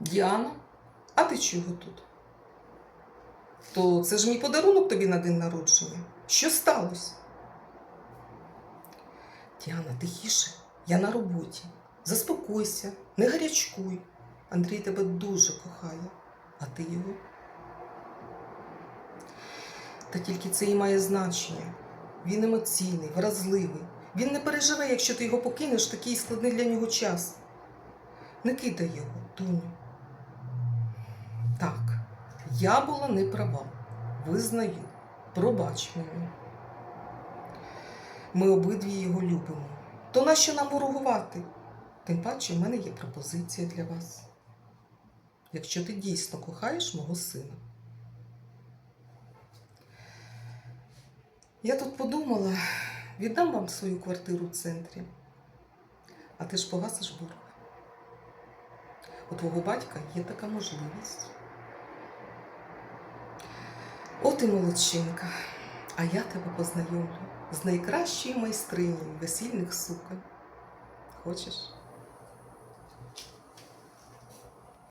Діана, а ти чого тут? То це ж мій подарунок тобі на день народження. Що сталося? Діана, тихіше, я на роботі. Заспокойся, не гарячкуй. Андрій тебе дуже кохає, а ти його. Та тільки це і має значення. Він емоційний, вразливий. Він не переживе, якщо ти його покинеш такий складний для нього час. Не кидай його, Тоню. Я була не права. Визнаю, пробач мені. Ми обидві його любимо. То нащо нам ворогувати? Тим паче, в мене є пропозиція для вас. Якщо ти дійсно кохаєш мого сина. Я тут подумала, віддам вам свою квартиру в центрі, а ти ж погасиш борг. У твого батька є така можливість. От і молодчинка, а я тебе познайомлю з найкращою майстринею весільних суконь. Хочеш?